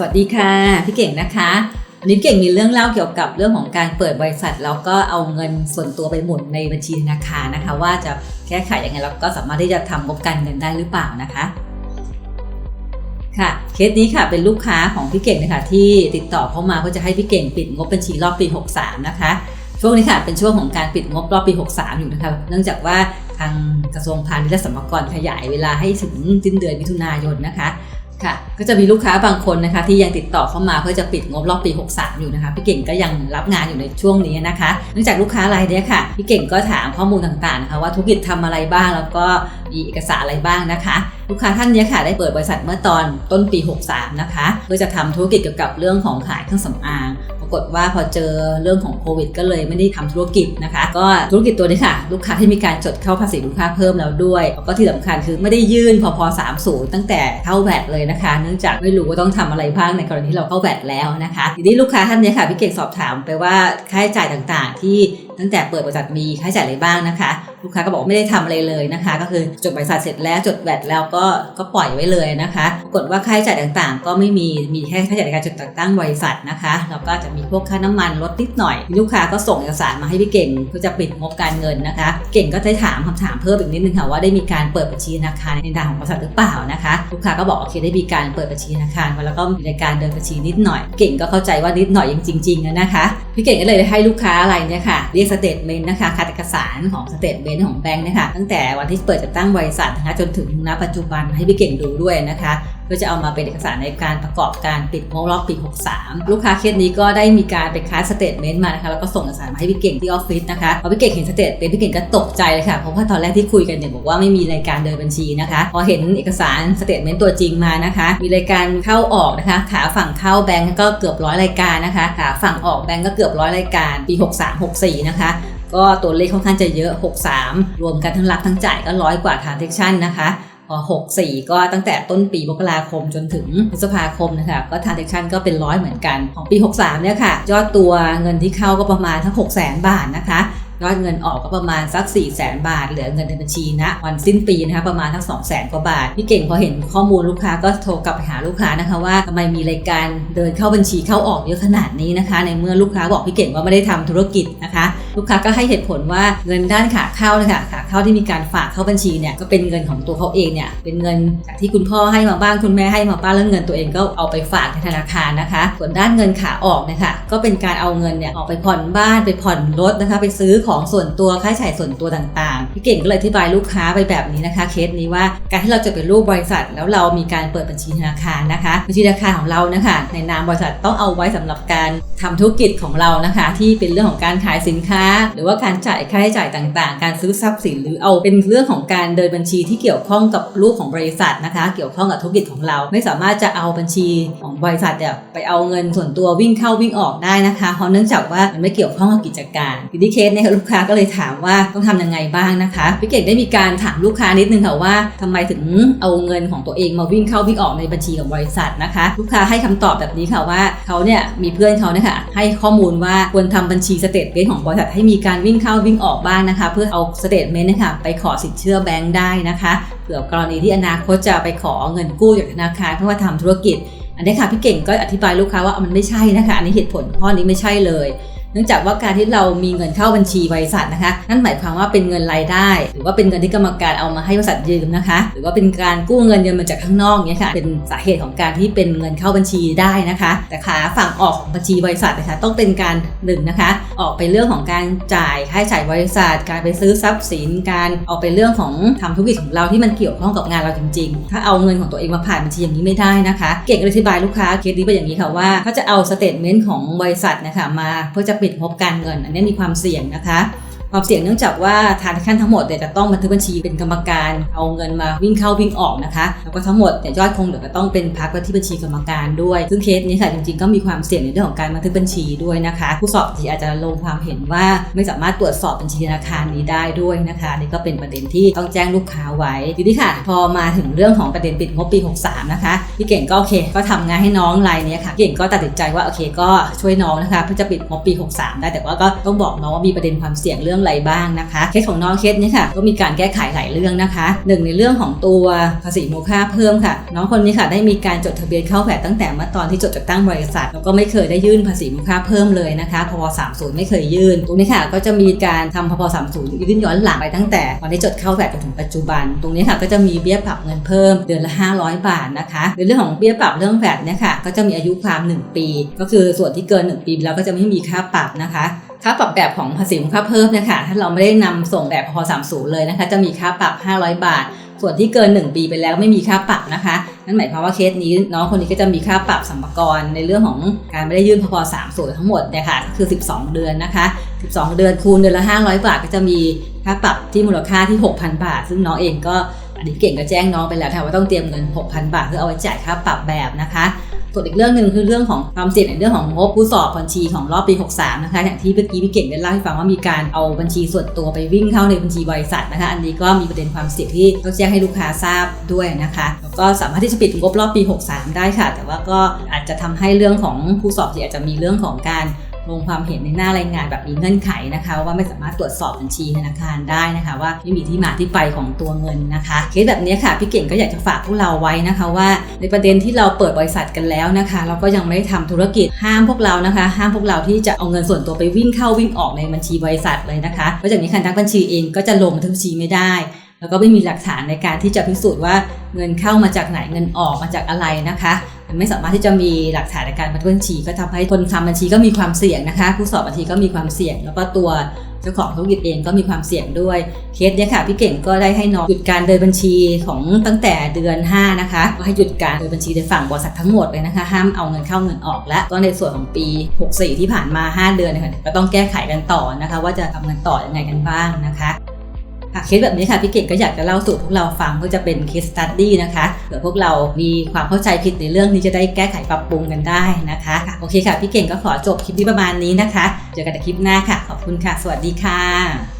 สวัสดีค่ะพี่เก่งนะคะวันนี้เก่งมีเรื่องเล่าเกี่ยวกับเรื่องของการเปิดบริษัทแล้วก็เอาเงินส่วนตัวไปหมุนในบัญชีธนาคารนะคะ ว่าจะแก้ไขยังไงแล้วก็สามารถที่จะทำงบการเงินได้หรือเปล่านะคะค่ะเคสนี้ค่ะเป็นลูกค้าของพี่เก่งนะคะที่ติดต่อเข้ามาเพื่อจะให้พี่เก่งปิดงบบัญชีรอบปี 63 นะคะ ช่วงนี้ค่ะเป็นช่วงของการปิดงบรอบปี 63 อยู่นะคะเนื่องจากว่าทางกระทรวงพาณิชย์และสรรกรขยายเวลาให้ถึงสิ้นเดือนมิถุนายนนะคะ ค่ะก็จะมีลูกค้าบางคนนะคะที่ยังติดต่อเข้ามาเพื่อจะปิดงบรอบปี 63 อยู่นะคะพี่เก่งก็ยังรับงานอยู่ในช่วงนี้นะคะเนื่องจากลูกค้ารายนี้ค่ะพี่เก่งก็ถามข้อมูลต่างๆนะคะว่าธุรกิจทำอะไรบ้างแล้วก็มีเอกสารอะไรบ้างนะคะ ลูกค้าท่านนี้ค่ะได้เปิดบริษัทเมื่อตอนต้นปี 63 นะคะเพื่อจะทำธุรกิจเกี่ยวกับเรื่องของขายเครื่องสำอางปรากฏว่าพอเจอเรื่องของโควิดก็เลยไม่ได้ทำธุรกิจนะคะ ก็ธุรกิจตัวนี้ค่ะ ลูกค้าที่มีการจดเข้าภาษีลูกค้าเพิ่มแล้วด้วยแล้วก็ที่สำคัญคือไม่ได้ยื่นพอพ30 ตั้งแต่เข้าแวดเลยนะคะ เนื่องจากไม่รู้ว่าต้องทำอะไรบ้างในกรณีที่เราเข้าแวดแล้วนะคะทีนี้ลูกค้าท่านนี้ค่ะพี่เก่งสอบถามไปว่าค่าใช้จ่ายต่างๆ ที่ ตั้งแต่เปิดบริษัทมีค่าใช้จ่ายอะไรบ้างนะคะ ลูกค้าก็บอกไม่ได้ทำอะไรเลยนะคะ ก็คือจดบริษัทเสร็จแล้วจดแวดแล้วก็ก็ปล่อยไว้เลยนะคะปรากฏว่าค่าใช้จ่ายต่างๆ ก็ไม่มีมีแค่ค่าใช้จ่ายในการจดตั้งบริษัทนะคะแล้วก็จะมีพวกค่าน้ำมันลดนิดหน่อย ลูกค้าก็ส่งเอกสารมาให้พี่เก่งเพื่อจะปิดงบการเงินนะคะ เก่งก็ได้ถามคำถามเพิ่มอีกนิดนึงค่ะว่าได้มีการเปิดบัญชีธนาคารในนามของบริษัทหรือเปล่านะคะลูกค้าก็บอกโอเคได้มีการเปิดบัญชีธนาคารแล้วก็มีในการเดินบัญชีนิดหน่อย เก่งก็เข้าใจว่านิดหน่อยจริงๆนะคะพี่เก่งก็เลยให้ลูกค้าอะไรเนี่ยค่ะเรียกสเตทเมนต์นะคะคัดเอกสารของสเตทเมนต์ของแบงค์นะคะตั้งแต่วันที่เปิดจัดตั้งบริษัทนะคะจนถึงณปัจจุบันให้พี่เก่งดูด้วยนะคะ พื่อจะเอามาเป็นเอกสารในการประกอบการปิดงบรอบปี 63 ลูกค้าเคสนี้ก็ได้มีการไปคัดสเตทเมนต์มานะคะแล้วก็ส่งเอกสารมาให้พี่เก่งที่ออฟฟิศนะคะพอพี่เก่งเห็นสเตทเมนต์พี่เก่งก็ตกใจเลยค่ะเพราะว่าตอนแรกที่คุยกันเนี่ยบอกว่าไม่มีรายการเดินบัญชีนะคะพอเห็นเอกสารสเตทเมนต์ตัวจริงมานะคะ มีรายการเข้าออกนะคะ ขาฝั่งเข้าแบงก์ก็เกือบร้อยรายการนะคะขาฝั่งออกแบงก์ก็เกือบร้อยรายการปี 63-64 นะคะก็ตัวเลขค่อนข้างจะเยอะ 63 รวมกันทั้งรับทั้งจ่ายก็ร้อยกว่า transaction นะคะ 64 ก็ตั้งแต่ต้นปีมกราคมจนถึงพฤษภาคมนะคะก็ transaction ก็เป็นร้อยเหมือนกันของปี 63 เนี่ยค่ะ ยอดตัวเงินที่เข้าก็ประมาณทั้ง 6 0 0 0 0 0 บาทนะคะยอดเงินออกก็ประมาณสัก 4 0 0 0 0 0 บาท เหลือเงินในบัญชีนะวันสิ้นปีนะคะประมาณทั้ง 2 0 0 0 0 0 กว่าบาท พี่เก่งพอเห็นข้อมูลลูกค้าก็โทรกลับไปหาลูกค้านะคะว่าทำไมมีรายการเดินเข้าบัญชีเข้าออกเยอะขนาดนี้นะคะ ในเมื่อลูกค้าบอกพี่เก่งว่าไม่ได้ทำธุรกิจนะคะ ลูกค้าก็ให้เหตุผลว่าเงินด้านขาเข้าเลยค่ะขาเข้าที่มีการฝากเข้าบัญชีเนี่ยก็เป็นเงินของตัวเขาเองเนี่ยเป็นเงินจากที่คุณพ่อให้มาบ้างคุณแม่ให้มาบ้างแล้วเงินตัวเองก็เอาไปฝากในธนาคารนะคะ ส่วนด้านเงินขาออกเนี่ยค่ะก็เป็นการเอาเงินเนี่ยออกไปผ่อนบ้านไปผ่อนรถนะคะ ไปซื้อของส่วนตัวค่าใช้จ่ายส่วนตัวต่างๆพี่เก่งก็เลยอธิบายลูกค้าไปแบบนี้นะคะ เคสนี้ว่าการที่เราจะเป็นรูปบริษัท แล้วเรามีการเปิดบัญชีธนาคารนะคะบัญชีธนาคารของเรานะคะ ในนามบริษัทต้องเอาไว้สำหรับการทำธุรกิจของเรานะคะ ที่เป็นเรื่องของการขายสินค้าหรือว่าการจ่ายค่าใช้จ่ายต่างๆ การซื้อทรัพย์สินหรือเอาเป็นเรื่องของการเดินบัญชีที่เกี่ยวข้องกับรูปของบริษัทนะคะ เกี่ยวข้องกับธุรกิจของเรา ไม่สามารถจะเอาบัญชีของบริษัทเนี่ยไปเอาเงินส่วนตัววิ่งเข้าวิ่งออกได้นะคะ เพราะเนื่องจากว่ามันไม่เกี่ยวข้องกับกิจการทีนี้เคสเนี่ยลูกค้าก็เลยถามว่าต้องทำยังไงบ้างนะคะพี่เก่งได้มีการถามลูกค้านิดนึงค่ะว่าทำไมถึงเอาเงินของตัวเองมาวิ่งเข้าวิ่งออกในบัญชีของบริษัทนะคะ ลูกค้าให้คำตอบแบบนี้ค่ะว่าเขาเนี่ยมีเพื่อนเขาเนี่ยค่ะให้ข้อมูลว่าควรทำบัญชีสเตทเมนต์ของบริษัทให้มีการวิ่งเข้าวิ่งออกบ้างนะคะ เพื่อเอาสเตทเมนต์นะคะไปขอสินเชื่อแบงค์ได้นะคะเผื่อกรณีที่อนาคตจะไปขอเงินกู้จากธนาคารเพื่อว่าทำธุรกิจ อันนี้ค่ะพี่เก่งก็อธิบายลูกค้าว่ามันไม่ใช่นะคะ อันนี้เหตุผลข้อนี้ไม่ใช่เลย เนื่องจากว่าการที่เรามีเงินเข้าบัญชีบริษัทนะคะ นั่นหมายความว่าเป็นเงินรายได้ หรือว่าเป็นเงินที่กรรมการเอามาให้บริษัทยืมนะคะ หรือว่าเป็นการกู้เงินเดือนมาจากข้างนอกเนี่ยค่ะ เป็นสาเหตุของการที่เป็นเงินเข้าบัญชีได้นะคะ แต่ขาฝั่งออกของบัญชีบริษัทนะคะต้องเป็นการหนึ่งนะคะ ออกไปเรื่องของการจ่ายค่าใช้จ่ายบริษัท การไปซื้อทรัพย์สิน การออกไปเรื่องของทำธุรกิจของเราที่มันเกี่ยวข้องกับงานเราจริง ๆ ถ้าเอาเงินของตัวเองมาผ่านบัญชีอย่างนี้ไม่ได้นะคะ เก่งอธิบายลูกค้าเคสนี้ไปอย่างนี้ค่ะว่าเขาจะเอาสเตทเมนต์ของบริษัทนะคะมาเพื่อจะปิดงบการเงิน อันนี้มีความเสี่ยงนะคะ ความเสี่ยงเนื่องจากว่าทานขั้นทั้งหมดเนี่ยจะต้องบันทึกบัญชีเป็นกรรมการเอาเงินมาวิ่งเข้าวิ่งออกนะคะ แล้วก็ทั้งหมดเนี่ยยอดคงเหลือก็ต้องเป็นพักไว้ที่บัญชีกรรมการด้วย ซึ่งเคสนี้ค่ะจริงๆก็มีความเสี่ยงในเรื่องของการบันทึกบัญชีด้วยนะคะ ผู้สอบทีอาจจะลงความเห็นว่าไม่สามารถตรวจสอบบัญชีธนาคารนี้ได้ด้วยนะคะนี่ก็เป็นประเด็นที่ต้องแจ้งลูกค้าไว้ทีนี้ค่ะ พอมาถึงเรื่องของประเด็นปิดงบปี 63 นะคะพี่เก่งก็โอเค ก็ทำงานให้น้องรายนี้ค่ะพี่เก่งก็ตัดสินใจว่าโอเคก็ช่วยน้องนะคะเพื่อจะปิดงบปี 63 ได้แต่ว่าก็ต้องบอกน้องว่ามีประเด็นความเสี่ยงเรื่องรื่องอะไรบ้างนะคะเคสของน้องเคสนี้ค่ะก็มีการแก้ไขหลายเรื่องนะคะหนึ่งในเรื่องของตัวภาษีมูลค่าเพิ่มค่ะ น้องคนนี้ค่ะได้มีการจดทะเบียนเข้าแผดตั้งแต่เมื่อตอนที่จดจัดตั้งบริษัทแล้วก็ไม่เคยได้ยื่นภาษีมูลค่าเพิ่มเลยนะคะพอ30 ไม่เคยยื่นตรงนี้ค่ะก็จะมีการทำพอ30 ยื่นย้อนหลังไปตั้งแต่ตอนที่จดเข้าแผดจนถึงปัจจุบัน ตรงนี้ค่ะก็จะมีเบี้ยปรับเงินเพิ่มเดือนละ 500 บาทนะคะในเรื่องของเบี้ยปรับเรื่องแผดเนี่ยค่ะก็จะมีอายุความ 1 ปี ก็คือส่วนที่เกิน 1 ปีแล้วก็จะไม่มีค่าปรับนะคะ ค่าปรับแบบของภาษีมูลค่าเพิ่มเนี่ยค่ะถ้าเราไม่ได้นำส่งแบบพอ30 เลยนะคะ จะมีค่าปรับ 500 บาท ส่วนที่เกิน 1 ปีไปแล้วไม่มีค่าปรับนะคะนั่นหมายความว่าเคสนี้น้องคนนี้ก็จะมีค่าปรับสัมปกรในเรื่องของการไม่ได้ยื่นพพ30ทั้งหมดเนี่ยค่ะคือ 12 เดือนนะคะ 12 เดือนคูณเดือนละ 500 บาท ก็จะมีค่าปรับที่มูลค่าที่ 6,000 บาท ซึ่งน้องเองก็อันนี้เก่งก็แจ้งน้องไปแล้วค่ะว่าต้องเตรียมเงิน 6,000 บาทเพื่อเอาไว้จ่ายค่าปรับแบบนะคะ ส่วนอีกเรื่องหนึ่งคือเรื่องของความเสี่ยงในเรื่องของงบผู้สอบบัญชีของรอบปี 63 นะคะอย่างที่เมื่อกี้พี่เก่งได้เล่าให้ฟังว่ามีการเอาบัญชีส่วนตัวไปวิ่งเข้าในบัญชีบริษัทนะคะอันนี้ก็มีประเด็นความเสี่ยงที่ต้องแจ้งให้ลูกค้าทราบด้วยนะคะแล้วก็สามารถที่จะปิดงบรอบปี 63 ได้ค่ะ แต่ว่าก็อาจจะทำให้เรื่องของผู้สอบที่อาจจะมีเรื่องของการ ลงความเห็นในหน้ารายงานแบบมีเงื่อนไขนะคะ ว่าไม่สามารถตรวจสอบบัญชีธนาคารได้นะคะ ว่าไม่มีที่มาที่ไปของตัวเงินนะคะเคสแบบนี้ค่ะพี่เก่งก็อยากจะฝากพวกเราไว้นะคะว่า ในประเด็นที่เราเปิดบริษัทกันแล้วนะคะเราก็ยังไม่ได้ทำธุรกิจห้ามพวกเรานะคะ ห้ามพวกเราที่จะเอาเงินส่วนตัวไปวิ่งเข้าวิ่งออกในบัญชีบริษัทเลยนะคะเพราะจากนี้คันทักบัญชีเองก็จะลงบันทึกบัญชีไม่ได้แล้วก็ไม่มีหลักฐานในการที่จะพิสูจน์ว่าเงินเข้ามาจากไหนเงินออกมาจากอะไรนะคะ ไม่สามารถที่จะมีหลักฐานในการบันทึกบัญชี ก็ทำให้คนทำบัญชีก็มีความเสี่ยงนะคะ ผู้สอบบัญชีก็มีความเสี่ยง แล้วก็ตัวเจ้าของธุรกิจเองก็มีความเสี่ยงด้วยเคสเนี้ยค่ะพี่เก่งก็ได้ให้น้องหยุดการเดินบัญชีของตั้งแต่เดือน 5 นะคะก็ให้หยุดการเดินบัญชีในฝั่งบริษัททั้งหมดเลยนะคะ ห้ามเอาเงินเข้าเงินออกและก็ในส่วนของปี 64 ที่ผ่านมา 5 เดือนเนะคะก็ต้องแก้ไขกันต่อนะคะ ว่าจะทำเงินต่อยังไงกันบ้างนะคะ เคสแบบนี้ค่ะพี่เก่งก็อยากจะเล่าสู่พวกเราฟังเพื่อจะเป็นเคสตัดดี้นะคะเผื่อพวกเรามีความเข้าใจผิดในเรื่องนี้จะได้แก้ไขปรับปรุงกันได้นะคะค่ะโอเคค่ะพี่เก่งก็ขอจบคลิปนี้ประมาณนี้นะคะ เจอกันในคลิปหน้าค่ะ ขอบคุณค่ะ สวัสดีค่ะ